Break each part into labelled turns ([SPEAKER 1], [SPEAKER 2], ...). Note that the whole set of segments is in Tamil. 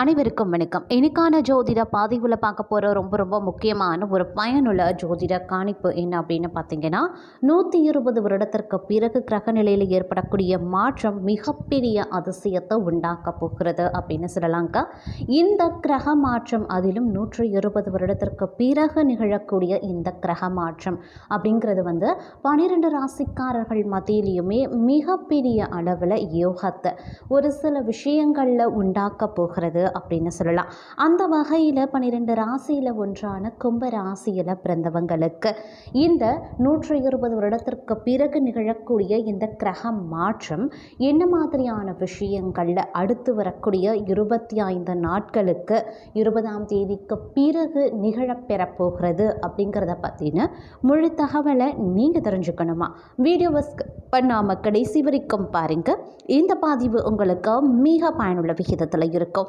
[SPEAKER 1] அனைவருக்கும் வணக்கம். இன்னைக்கான ஜோதிட பாதையில் பார்க்க போகிற ரொம்ப ரொம்ப முக்கியமான ஒரு பயனுள்ள ஜோதிட காணிப்பு என்ன அப்படின்னு பார்த்தீங்கன்னா நூற்றி இருபது வருடத்திற்கு பிறகு கிரக நிலையில் ஏற்படக்கூடிய மாற்றம் மிகப்பெரிய அதிசயத்தை உண்டாக்க போகிறது அப்படின்னு சொல்லலாங்க. இந்த கிரக மாற்றம் அதிலும் நூற்றி இருபது வருடத்திற்கு பிறகு நிகழக்கூடிய இந்த கிரக மாற்றம் அப்படிங்கிறது வந்து பன்னிரெண்டு ராசிக்காரர்கள் மத்தியிலையுமே மிகப்பெரிய அளவில் யோகத்தை ஒரு சில விஷயங்களில் உண்டாக்க போகிறது. அப்படின்னு சொல்லலாம். அந்த வகையில் பன்னிரெண்டு ராசியில் ஒன்றான கும்ப ராசியில் பிறந்தவங்களுக்கு இந்த நூற்றி இருபது வருடத்திற்கு பிறகு நிகழக்கூடிய இந்த கிரக மாற்றம் என்ன மாதிரியான விஷயங்களில் அடுத்து வரக்கூடிய இருபத்தி ஐந்து நாட்களுக்கு இருபதாம் தேதிக்கு பிறகு நிகழப்பெறப் போகிறது அப்படிங்கிறத பற்றின முழு தகவலை நீங்கள் தெரிஞ்சுக்கணுமா? வீடியோவை skip பண்ணாமல் கடைசி வரைக்கும் பாருங்கள் இந்த பதிவு உங்களுக்கு மிக பயனுள்ள விகிதத்தில் இருக்கும்.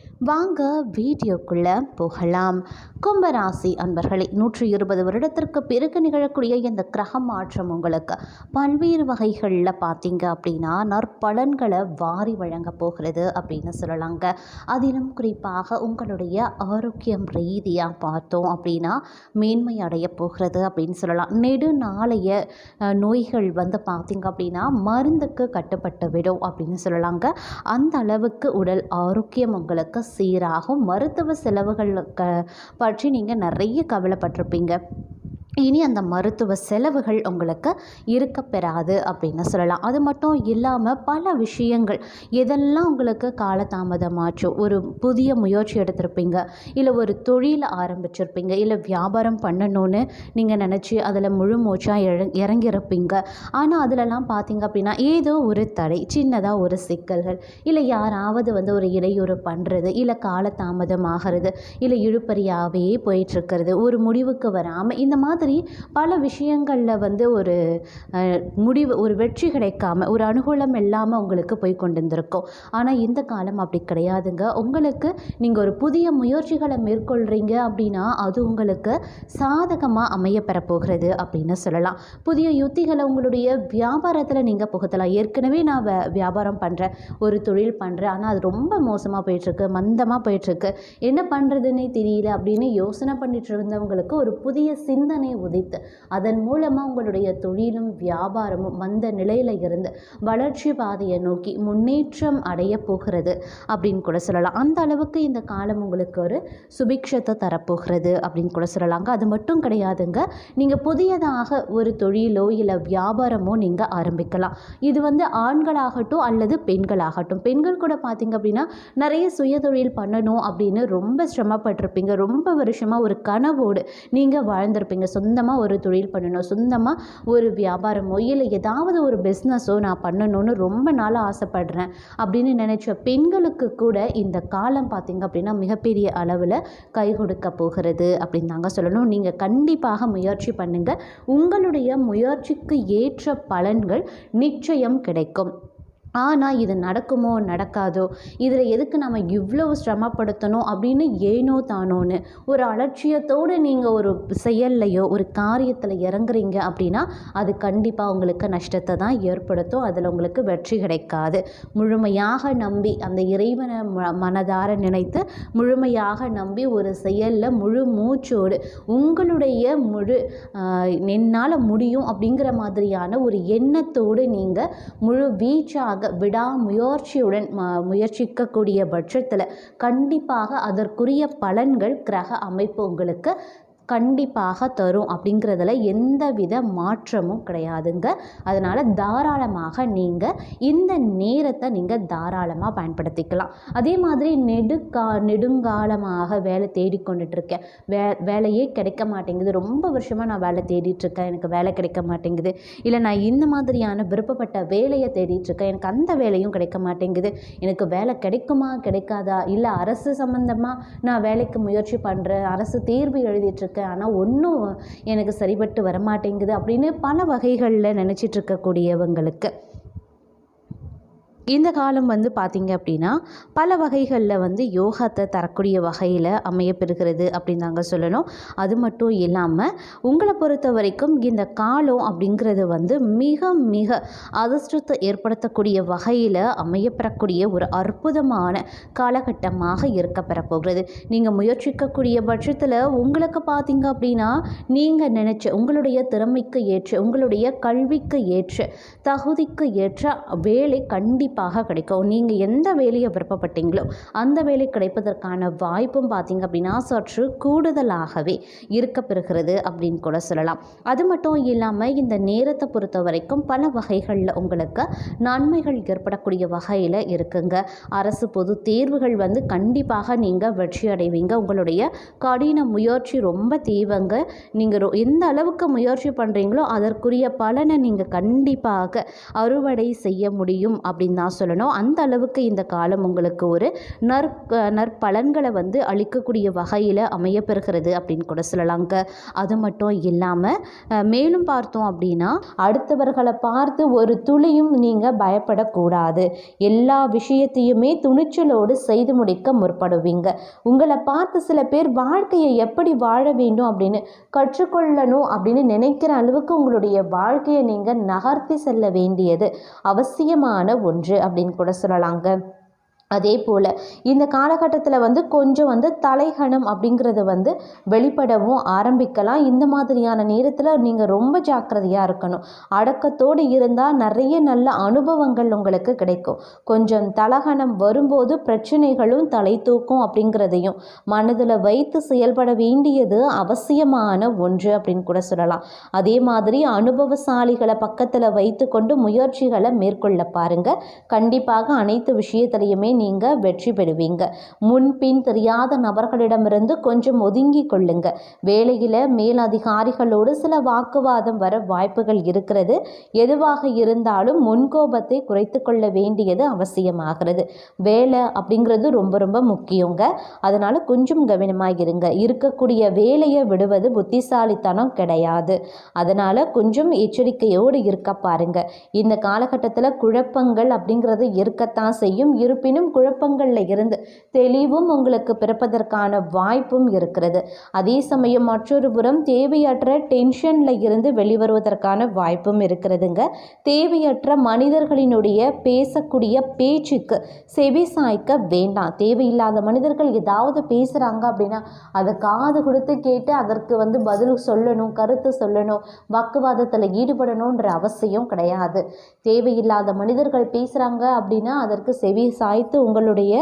[SPEAKER 1] வாங்க வீடியோக்குள்ளே போகலாம். கும்பராசி அன்பர்களே நூற்றி இருபது வருடத்திற்கு பிறகு நிகழக்கூடிய இந்த கிரக மாற்றம் உங்களுக்கு பல்வேறு வகைகளில் பார்த்தீங்க அப்படின்னா நற்பலன்களை வாரி வழங்க போகிறது அப்படின்னு சொல்லலாங்க. அதிலும் குறிப்பாக உங்களுடைய ஆரோக்கியம் ரீதியாக பார்த்தோம் அப்படின்னா மேன்மை அடைய போகிறது அப்படின்னு சொல்லலாம். நெடு நாளைய நோய்கள் வந்து பார்த்தீங்க அப்படின்னா மருந்துக்கு கட்டுப்பட்டு விடும் அப்படின்னு சொல்லலாங்க. அந்த அளவுக்கு உடல் ஆரோக்கியம் உங்களுக்கு சீராகும். மருத்துவ செலவுகள் க பற்றி நீங்கள் நிறைய கவலைப்பட்டிருப்பீங்க. இனி அந்த மருத்துவ செலவுகள் உங்களுக்கு இருக்கப்பெறாது அப்படின்னு சொல்லலாம். அது மட்டும் இல்லாமல் பல விஷயங்கள். எதெல்லாம் உங்களுக்கு காலதாமதமாச்சு? ஒரு புதிய முயற்சி எடுத்திருப்பீங்க. இல்லை ஒரு தொழில் ஆரம்பிச்சிருப்பீங்க. இல்லை வியாபாரம் பண்ணணும்னு நீங்கள் நினச்சி அதில் முழு மூச்சாக இற இறங்கியிருப்பீங்க. ஆனால் அதிலலாம் பார்த்தீங்க அப்படின்னா ஏதோ ஒரு தடை சின்னதாக ஒரு சிக்கல்கள். இல்லை யாராவது வந்து ஒரு இடையூறு பண்ணுறது இல்லை காலதாமதம் ஆகிறது இல்லை இழுப்பறியாகவே போயிட்டுருக்கிறது ஒரு முடிவுக்கு வராமல் இந்த மாதிரி பல விஷயங்களில் வந்து ஒரு முடிவு ஒரு வெற்றி கிடைக்காம ஒரு அனுகூலம் இல்லாமல் உங்களுக்கு போய் கொண்டு இருந்திருக்கும் ஆனால் இந்த காலம் அப்படி கிடையாதுங்க. உங்களுக்கு நீங்கள் ஒரு புதிய முயற்சிகளை மேற்கொள்கிறீங்க அப்படின்னா அது உங்களுக்கு சாதகமாக அமைய பெறப்போகிறது அப்படின்னு சொல்லலாம். புதிய யுத்திகளை உங்களுடைய வியாபாரத்தில் நீங்கள் புகுத்தலாம். ஏற்கனவே நான் வியாபாரம் பண்ணுறேன் ஒரு தொழில் பண்ணுறேன் ஆனால் அது ரொம்ப மோசமாக போயிட்டுருக்கு மந்தமாக போயிட்டுருக்கு. என்ன பண்ணுறதுன்னே தெரியல அப்படின்னு யோசனை பண்ணிட்டு இருந்தவங்களுக்கு ஒரு புதிய சிந்தனை உதித்து அதன் மூலமாக உங்களுடைய தொழிலும் வியாபாரமும் மந்த நிலையில் இருந்து வளர்ச்சி பாதையை நோக்கி முன்னேற்றம் அடைய போகிறது அப்படின்னு கூட சொல்லலாம். அந்த அளவுக்கு இந்த காலம் உங்களுக்கு ஒரு சுபிக்ஷத்தை தரப்போகிறது அப்படின்னு கூட சொல்லலாங்க. அது மட்டும் கிடையாதுங்க. நீங்கள் புதியதாக ஒரு தொழிலோ இல்லை வியாபாரமோ நீங்கள் ஆரம்பிக்கலாம். இது வந்து ஆண்களாகட்டும் அல்லது பெண்களாகட்டும். பெண்கள் கூட பார்த்தீங்க அப்படின்னா நிறைய சுயதொழில் பண்ணணும் அப்படின்னு ரொம்ப சிரமப்பட்டிருப்பீங்க. ரொம்ப வருஷமாக ஒரு கனவோடு நீங்கள் வாழ்ந்திருப்பீங்க. சொந்தமாக ஒரு தொழில் பண்ணணும் சொந்தமாக ஒரு வியாபாரமோ இல்லை ஏதாவது ஒரு பிஸ்னஸோ நான் பண்ணணும்னு ரொம்ப நாளாக ஆசைப்படுறேன் அப்படின்னு நினச்ச பெண்களுக்கு கூட இந்த காலம் பார்த்திங்க அப்படின்னா மிகப்பெரிய அளவில் கை கொடுக்க போகிறது அப்படின்னு தாங்க சொல்லணும். நீங்கள் கண்டிப்பாக முயற்சி பண்ணுங்கள் உங்களுடைய முயற்சிக்கு ஏற்ற பலன்கள் நிச்சயம் கிடைக்கும். ஆனால் இது நடக்குமோ நடக்காதோ? இதில் எதுக்கு நம்ம இவ்வளவு சிரமப்படுத்தணும் அப்படின்னு ஏனோ தானோன்னு ஒரு அலட்சியத்தோடு நீங்கள் ஒரு செயல்லையோ ஒரு காரியத்தில் இறங்குறீங்க அப்படின்னா அது கண்டிப்பாக உங்களுக்கு நஷ்டத்தை தான் ஏற்படுத்தும். அதில் உங்களுக்கு வெற்றி கிடைக்காது. முழுமையாக நம்பி அந்த இறைவனை ம- மனதார நினைத்து முழுமையாக நம்பி ஒரு செயலில் முழு மூச்சோடு உங்களுடைய முழு என்னால் முடியும் அப்படிங்கிற மாதிரியான ஒரு எண்ணத்தோடு நீங்கள் முழு வீச்சாக விடாமுயற்சியுடன் முயற்சிக்கக்கூடிய பட்சத்தில் கண்டிப்பாக அதற்குரிய பலன்கள் கிரக அமைப்பு உங்களுக்கு கண்டிப்பாக தரும் அப்படிங்கிறதுல எந்தவித மாற்றமும் கிடையாதுங்க. அதனால் தாராளமாக நீங்கள் இந்த நேரத்தை நீங்கள் தாராளமாக பயன்படுத்திக்கலாம். அதே மாதிரி நெடுக்கா நெடுங்காலமாக வேலை தேடிக்கொண்டுட்ருக்கேன் வே வேலையே கிடைக்க மாட்டேங்குது. ரொம்ப வருஷமாக நான் வேலை தேடிட்டுருக்கேன். எனக்கு வேலை கிடைக்க மாட்டேங்குது. இல்லை நான் இந்த மாதிரியான விருப்பப்பட்ட வேலையை தேடிட்டுருக்கேன். எனக்கு அந்த வேலையும் கிடைக்க மாட்டேங்குது. எனக்கு வேலை கிடைக்குமா கிடைக்காதா? இல்லை அரசு சம்மந்தமாக நான் வேலைக்கு முயற்சி பண்ணுறேன் அரசு தேர்வு எழுதிட்டுருக்கேன். பார்த்தேன் ஆனால் ஒன்றும் எனக்கு சரிபட்டு வரமாட்டேங்குது அப்படின்னு பல வகைகளில் நினச்சிட்டு இருக்கக்கூடியவங்களுக்கு. இந்த காலம் வந்து பார்த்திங்க அப்படின்னா பல வகைகளில் வந்து யோகத்தை தரக்கூடிய வகையில் அமையப்பெறுகிறது அப்படின்னு தாங்க சொல்லணும். அது மட்டும் இல்லாமல் உங்களை பொறுத்த வரைக்கும் இந்த காலம் அப்படிங்கிறது வந்து மிக மிக அதிர்ஷ்டத்தை ஏற்படுத்தக்கூடிய வகையில் அமையப்பெறக்கூடிய ஒரு அற்புதமான காலகட்டமாக இருக்கப்பெற போகிறது. நீங்கள் முயற்சிக்கக்கூடிய பட்சத்தில் உங்களுக்கு பார்த்திங்க அப்படின்னா நீங்கள் நினச்ச உங்களுடைய திறமைக்கு ஏற்ற உங்களுடைய கல்விக்கு ஏற்ற தகுதிக்கு ஏற்ற வேலை கண்டிப்பாக கிடைக்கும். நீங்கள் எந்த வேலையை விருப்பப்பட்டீங்களோ அந்த வேலை கிடைப்பதற்கான வாய்ப்பும் பார்த்தீங்க அப்படின்னா சற்று கூடுதலாகவே இருக்கப்பெறுகிறது அப்படின்னு கூட சொல்லலாம். அது மட்டும் இல்லாமல் இந்த நேரத்தை பொறுத்த வரைக்கும் பல வகைகளில் உங்களுக்கு நன்மைகள் ஏற்படக்கூடிய வகையில் இருக்குங்க. அரசு பொது தேர்வுகள் வந்து கண்டிப்பாக நீங்கள் வெற்றி அடைவீங்க. உங்களுடைய கடின முயற்சி ரொம்ப தேவைங்க. நீங்கள் ரொ- எந்த அளவுக்கு முயற்சி பண்ணுறீங்களோ அதற்குரிய பலனை நீங்கள் கண்டிப்பாக அறுவடை செய்ய முடியும் அப்படின்னு தான் சொல்லணும். அந்த அளவுக்கு இந்த காலம் உங்களுக்கு ஒரு நற் நற்பலன்களை வந்து அளிக்கக்கூடிய வகையில் அமையப்பெறுகிறது அப்படின்னு கூட சொல்லலாங்க. அது மட்டும் இல்லாமல் மேலும் பார்த்தோம் அப்படின்னா அடுத்தவர்களை பார்த்து ஒரு துளியும் நீங்கள் பயப்படக்கூடாது. எல்லா விஷயத்தையுமே துணிச்சலோடு செய்து முடிக்க முற்படுவீங்க. உங்களை பார்த்து சில பேர் வாழ்க்கையை எப்படி வாழ வேண்டும் அப்படின்னு கற்றுக்கொள்ளணும் அப்படின்னு நினைக்கிற அளவுக்கு உங்களுடைய வாழ்க்கையை நீங்கள் நகர்த்தி செல்ல வேண்டியது அவசியமான ஒன்று. அப்படின்னு கூட சொல்லலாங்க. அதே போல் இந்த காலகட்டத்தில் வந்து கொஞ்சம் வந்து தலைகணம் அப்படிங்கிறது வந்து வெளிப்படவும் ஆரம்பிக்கலாம். இந்த மாதிரியான நேரத்தில் நீங்கள் ரொம்ப ஜாக்கிரதையாக இருக்கணும். அடக்கத்தோடு இருந்தால் நிறைய நல்ல அனுபவங்கள் உங்களுக்கு கிடைக்கும். கொஞ்சம் தலகணம் வரும்போது பிரச்சனைகளும் தலை தூக்கும் அப்படிங்கிறதையும் மனதில் வைத்து செயல்பட வேண்டியது அவசியமான ஒன்று அப்படின்னு கூட சொல்லலாம். அதே மாதிரி அனுபவசாலிகளை பக்கத்தில் வைத்துக்கொண்டு முயற்சிகளை மேற்கொள்ள பாருங்க. கண்டிப்பாக அனைத்து விஷயத்திலையுமே நீங்கள் வெற்றி பெறுவீங்க. முன்பின் தெரியாத நபர்களிடமிருந்து கொஞ்சம் ஒதுங்கிக் கொள்ளுங்க. வேலையில் மேலதிகாரிகளோடு சில வாக்குவாதம் வர வாய்ப்புகள் இருக்கிறது. எதுவாக இருந்தாலும் முன்கோபத்தை குறைத்து கொள்ள வேண்டியது அவசியமாகிறது. வேலை அப்படிங்கிறது ரொம்ப ரொம்ப முக்கியங்க. அதனால் கொஞ்சம் கவனமாக இருங்க. இருக்கக்கூடிய வேலையை விடுவது புத்திசாலித்தனம் கிடையாது. அதனால் கொஞ்சம் எச்சரிக்கையோடு இருக்க பாருங்க. இந்த காலகட்டத்தில் குழப்பங்கள் அப்படிங்கிறது இருக்கத்தான் செய்யும். இருப்பினும் குழப்பங்களில் இருந்து தெளிவும் உங்களுக்கு பிறப்பதற்கான வாய்ப்பும் இருக்கிறது. அதே சமயம் மற்றொரு புறம் தேவையற்ற டென்ஷனில் இருந்து வெளிவருவதற்கான வாய்ப்பும் இருக்கிறதுங்க. தேவையற்ற மனிதர்களினுடைய பேசக்கூடிய பேச்சுக்கு செவி சாய்க்க வேண்டாம். தேவையில்லாத மனிதர்கள் ஏதாவது பேசுகிறாங்க அப்படின்னா அதை காது கொடுத்து கேட்டு அதற்கு வந்து பதில் சொல்லணும் கருத்து சொல்லணும் வாக்குவாதத்தில் ஈடுபடணுன்ற அவசியம் கிடையாது. தேவையில்லாத மனிதர்கள் பேசுகிறாங்க அப்படின்னா அதற்கு செவி சாய்த்து உங்களுடைய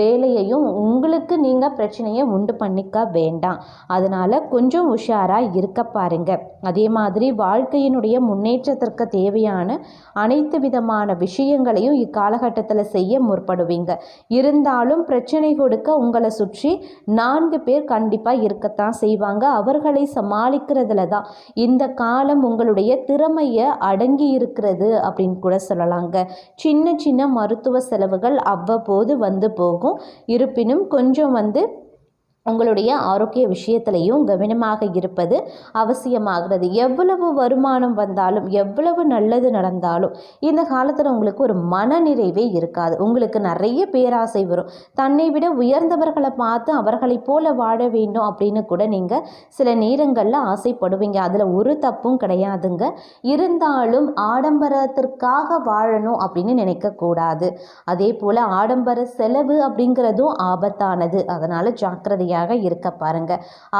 [SPEAKER 1] வேலையையும் உங்களுக்கு நீங்கள் பிரச்சனையை உண்டு பண்ணிக்க வேண்டாம். அதனால் கொஞ்சம் உஷாராக இருக்க பாருங்க. அதே மாதிரி வாழ்க்கையினுடைய முன்னேற்றத்திற்கு தேவையான அனைத்து விதமான விஷயங்களையும் இக்காலகட்டத்தில் செய்ய முற்படுவீங்க. இருந்தாலும் பிரச்சனை கொடுக்க உங்களை சுற்றி நான்கு பேர் கண்டிப்பாக இருக்கத்தான் செய்வாங்க. அவர்களை சமாளிக்கிறதுல தான் இந்த காலம் உங்களுடைய திறமையை அடங்கி இருக்கிறது அப்படின்னு கூட சொல்லலாங்க. சின்ன சின்ன மருத்துவ செலவுகள் அவ்வப்போது வந்து போகும். இருப்பினும் கொஞ்சம் வந்து உங்களுடைய ஆரோக்கிய விஷயத்திலையும் கவனமாக இருப்பது அவசியமாகிறது. எவ்வளவு வருமானம் வந்தாலும் எவ்வளவு நல்லது நடந்தாலும் இந்த காலத்தில் உங்களுக்கு ஒரு மனநிறைவே இருக்காது. உங்களுக்கு நிறைய பேராசை வரும். தன்னை விட உயர்ந்தவர்களை பார்த்து அவர்களைப் போல வாழ வேண்டும் அப்படின்னு கூட நீங்கள் சில நேரங்களில் ஆசைப்படுவீங்க. அதில் ஒரு தப்பும் கிடையாதுங்க. இருந்தாலும் ஆடம்பரத்திற்காக வாழணும் அப்படின்னு நினைக்கக்கூடாது அதே போல் ஆடம்பர செலவு அப்படிங்கிறதும் ஆபத்தானது. அதனால் உறுதுணையாக இருக்க பாருங்க.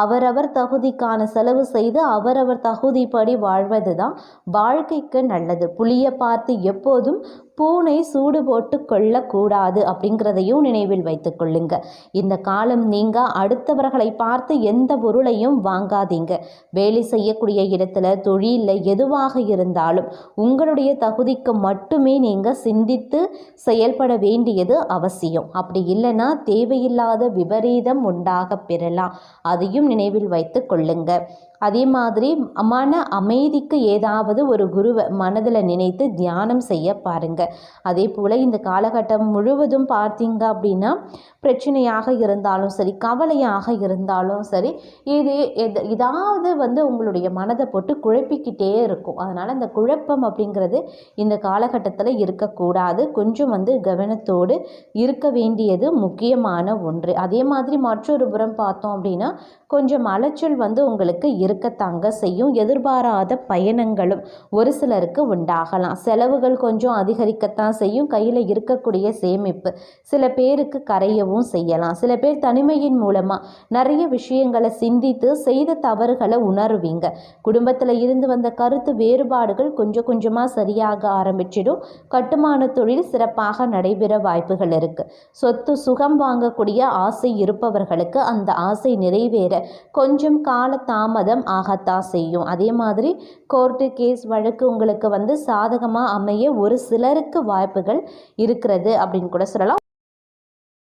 [SPEAKER 1] அவரவர் தகுதிக்கான செலவு செய்து அவரவர் தகுதிப்படி வாழ்வது தான் வாழ்க்கைக்கு நல்லது. புளியை பார்த்து எப்போதும் பூனை சூடு போட்டு கொள்ளக்கூடாது அப்படிங்கிறதையும் நினைவில் வைத்து கொள்ளுங்க. இந்த காலம் நீங்க அடுத்தவர்களை பார்த்து எந்த பொருளையும் வாங்காதீங்க. வேலை செய்யக்கூடிய இடத்துல தொழிலில் எதுவாக இருந்தாலும் உங்களுடைய தகுதிக்கு மட்டுமே நீங்க சிந்தித்து செயல்பட வேண்டியது அவசியம். அப்படி இல்லைன்னா தேவையில்லாத விபரீதம் உண்டாக பெறலாம். அதையும் நினைவில் வைத்து கொள்ளுங்க. அதே மாதிரி மன அமைதிக்கு ஏதாவது ஒரு குருவை மனதில் நினைத்து தியானம் செய்ய பாருங்கள் அதே போல் இந்த காலகட்டம் முழுவதும் பார்த்தீங்க அப்படின்னா பிரச்சனையாக இருந்தாலும் சரி கவலையாக இருந்தாலும் சரி இது எது இதாவது வந்து உங்களுடைய மனதை போட்டு குழப்பிக்கிட்டே இருக்கும். அதனால் அந்த குழப்பம் அப்படிங்கிறது இந்த காலகட்டத்தில் இருக்கக்கூடாது. கொஞ்சம் வந்து கவனத்தோடு இருக்க வேண்டியது முக்கியமான ஒன்று. அதே மாதிரி மற்றொரு புறம் பார்த்தோம் அப்படின்னா கொஞ்சம் அலைச்சல் வந்து உங்களுக்கு இருக்கத்தாங்க செய்யும். எதிர்பாராத பயணங்களும் ஒரு சிலருக்கு உண்டாகலாம். செலவுகள் கொஞ்சம் அதிகரிக்கத்தான் செய்யும். கையில் இருக்கக்கூடிய சேமிப்பு சில பேருக்கு கரையவும் செய்யலாம். சில பேர் தனிமையின் மூலமாக நிறைய விஷயங்களை சிந்தித்து செய்த தவறுகளை உணருவீங்க. குடும்பத்தில் இருந்து வந்த கருத்து வேறுபாடுகள் கொஞ்சம் கொஞ்சமாக சரியாக ஆரம்பிச்சிடும். கட்டுமான தொழில் சிறப்பாக நடைபெற வாய்ப்புகள் இருக்குது சொத்து சுகம் வாங்கக்கூடிய ஆசை இருப்பவர்களுக்கு அந்த ஆசை நிறைவேற கொஞ்சம் கால தாமதம் ஆகத்தான் செய்யும். அதே மாதிரி கோர்ட்டு கேஸ் வழக்கு உங்களுக்கு வந்து சாதகமாக அமைய ஒரு சிலருக்கு வாய்ப்புகள் இருக்கிறது அப்படின்னு கூட சொல்லலாம்.